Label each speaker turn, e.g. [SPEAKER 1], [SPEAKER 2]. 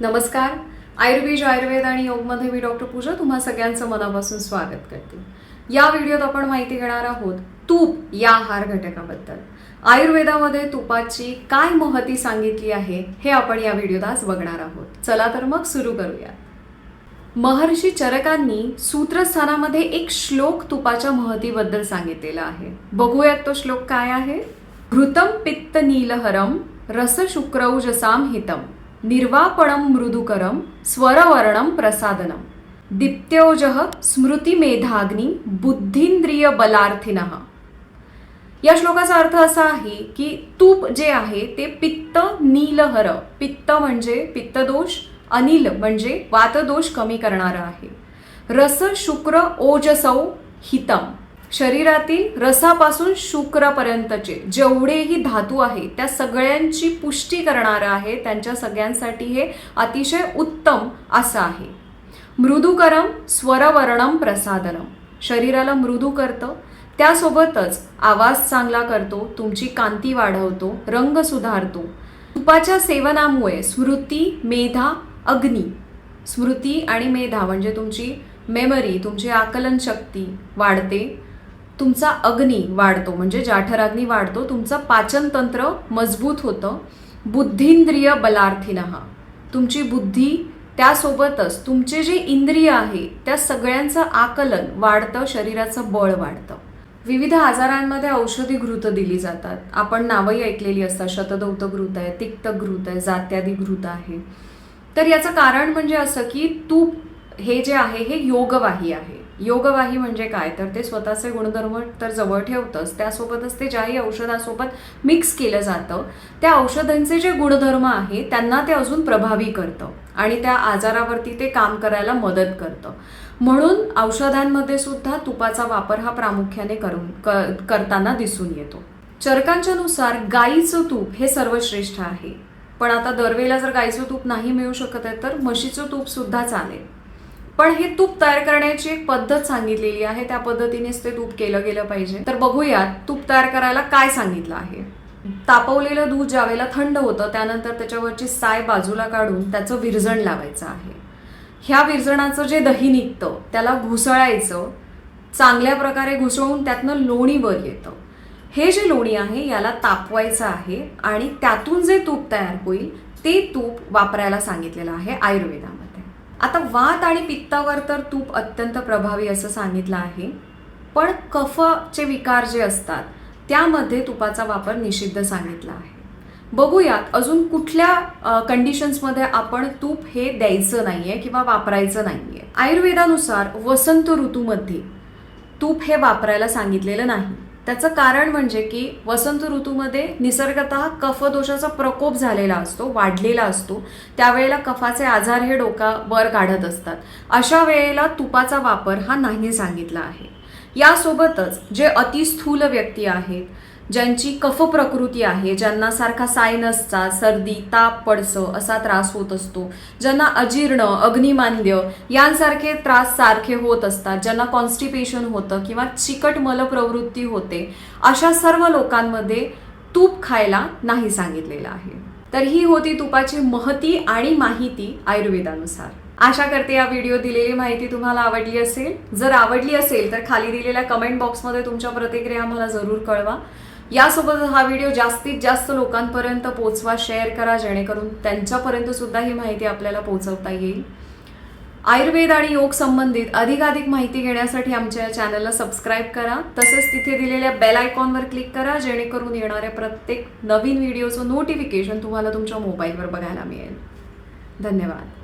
[SPEAKER 1] नमस्कार. आयुर्वेद आयुर्वेद आणि योगमध्ये मी डॉक्टर पूजा तुम्हा सगळ्यांचं मनापासून स्वागत करते. या व्हिडिओत आपण माहिती घेणार आहोत तूप या आहार घटकाबद्दल. आयुर्वेदामध्ये तुपाची काय महती सांगितली आहे हे आपण या व्हिडिओत आज बघणार आहोत. चला तर मग सुरू करूया. महर्षी चरकांनी सूत्रस्थानामध्ये एक श्लोक तुपाच्या महतीबद्दल सांगितलेला आहे. बघूयात तो श्लोक काय आहे? घृतम पित्त नीलहरम रस शुक्रौजसाम हितम. निर्वापणम मृदुकरम स्वरवर्णम प्रसादनम दीप्त्योजः स्मृतिमेधाग्नी बुद्धिंद्रिय बलार्थिनः या श्लोकाचा अर्थ असा आहे की तूप जे आहे ते पित्त नीलहर पित्त म्हणजे पित्तदोष अनिल म्हणजे वातदोष कमी करणारं आहे। रस शुक्र ओजसौ हितम। शरीरातील रसापासून शुक्रापर्यंतचे जेवढेही धातू आहे त्या सगळ्यांची पुष्टी करणारं आहे त्यांच्या सगळ्यांसाठी हे अतिशय उत्तम असं आहे. मृदुकरम स्वरवर्णम प्रसादनम. शरीराला मृदू करतं. त्यासोबतच आवाज चांगला करतो तुमची कांती वाढवतो रंग सुधारतो. तुपाच्या सेवनामुळे स्मृती मेधा अग्नी. स्मृती आणि मेधा म्हणजे तुमची मेमरी तुमची आकलन शक्ती वाढते. तुमचा अग्नी वाढतो म्हणजे जाठराग्नी वाढतो तुमचं पाचन तंत्र मजबूत होतं. बुद्धिंद्रिय बलार्थीनः तुमची बुद्धी त्यासोबतच तुमचे जे इंद्रिय आहे त्या सगळ्यांचं आकलन वाढतं शरीराचं बळ वाढतं. विविध आजारांमध्ये औषधी घृत दिली जातात. आपण नावही ऐकलेली असतात. शतदौत घृत आहे तिक्त घृत आहे जात्यादी घृत आहे. तर याचं कारण म्हणजे असं की तूप हे जे आहे हे योगवाही आहे. योगवाही म्हणजे काय? तर ते स्वतःचे गुणधर्म तर जवळ ठेवतंच. त्यासोबतच ते ज्याही औषधासोबत मिक्स केलं जातं त्या औषधांचे जे गुणधर्म आहे त्यांना ते अजून प्रभावी करतं आणि त्या आजारावरती ते काम करायला मदत करतं. म्हणून औषधांमध्ये सुद्धा तुपाचा वापर हा प्रामुख्याने करून क- करताना दिसून येतो. चरकांच्या नुसार गाईचं तूप हे सर्वश्रेष्ठ आहे. पण आता दरवेळेला जर गाईचं तूप नाही मिळू शकत आहे तर म्हशीचं तूप सुद्धा चालेल. पण हे तूप तयार करण्याची एक पद्धत सांगितलेली आहे. त्या पद्धतीनेच ते तूप केलं गेलं पाहिजे. तर बघूयात तूप तयार करायला काय सांगितलं आहे. तापवलेलं दूध ज्यावेळेला थंड होतं त्यानंतर त्याच्यावरची साय बाजूला काढून त्याचं विरजण लावायचं आहे. ह्या विरजणाचं जे दही निघतं त्याला घुसळायचं चांगल्या प्रकारे घुसळून त्यातनं लोणी वर येतं. हे जे लोणी आहे याला तापवायचं आहे आणि त्यातून जे तूप तयार होईल ते तूप वापरायला सांगितलेलं आहे आयुर्वेदामध्ये. आता वात आणि पित्तावर तर तूप अत्यंत प्रभावी असं सांगितलं आहे. पण कफचे विकार जे असतात त्यामध्ये तुपाचा वापर निषिद्ध सांगितला आहे. बघूयात अजून कुठल्या कंडिशन्समध्ये आपण तूप हे द्यायचं नाही आहे किंवा वापरायचं नाही आहे आयुर्वेदानुसार वसंत ऋतूमध्ये तूप हे वापरायला सांगितलेलं नाही. त्याचं कारण म्हणजे की वसंत ऋतूमध्ये निसर्गत कफदोषाचा प्रकोप झालेला असतो वाढलेला असतो. त्यावेळेला कफाचे आजार हे डोका वर काढत असतात. अशा वेळेला तुपाचा वापर हा नाही सांगितला आहे. यासोबतच जे अतिस्थूल व्यक्ती आहेत ज्यांची कफ प्रकृती आहे ज्यांना सारखा सायनसचा सर्दी ताप पडसं असा त्रास होत असतो ज्यांना अजीर्ण अग्निमांद्य यांसारखे त्रास सारखे होत असतात ज्यांना कॉन्स्टिपेशन होतं किंवा चिकट मलप्रवृत्ती होते अशा सर्व लोकांमध्ये तूप खायला नाही सांगितलेलं आहे. तर ही होती तुपाची महती आणि माहिती आयुर्वेदानुसार. आशा करते या व्हिडिओ दिलेली माहिती तुम्हाला आवडली असेल. जर आवडली असेल तर खाली दिलेल्या कमेंट बॉक्समध्ये तुमच्या प्रतिक्रिया मला जरूर कळवा. यासोबत हा व्हिडिओ जास्तीत जास्त लोकांपर्यंत पोचवा शेअर करा जेणेकरून त्यांच्यापर्यंत सुद्धा ही माहिती आपल्याला पोहोचवता येईल. आयुर्वेद आणि योग संबंधित अधिकाधिक माहिती घेण्यासाठी आमच्या या चॅनलला सबस्क्राईब करा. तसेच तिथे दिलेल्या बेल आयकॉनवर क्लिक करा जेणेकरून येणाऱ्या प्रत्येक नवीन व्हिडिओचं नोटिफिकेशन तुम्हाला तुमच्या मोबाईलवर बघायला मिळेल. धन्यवाद.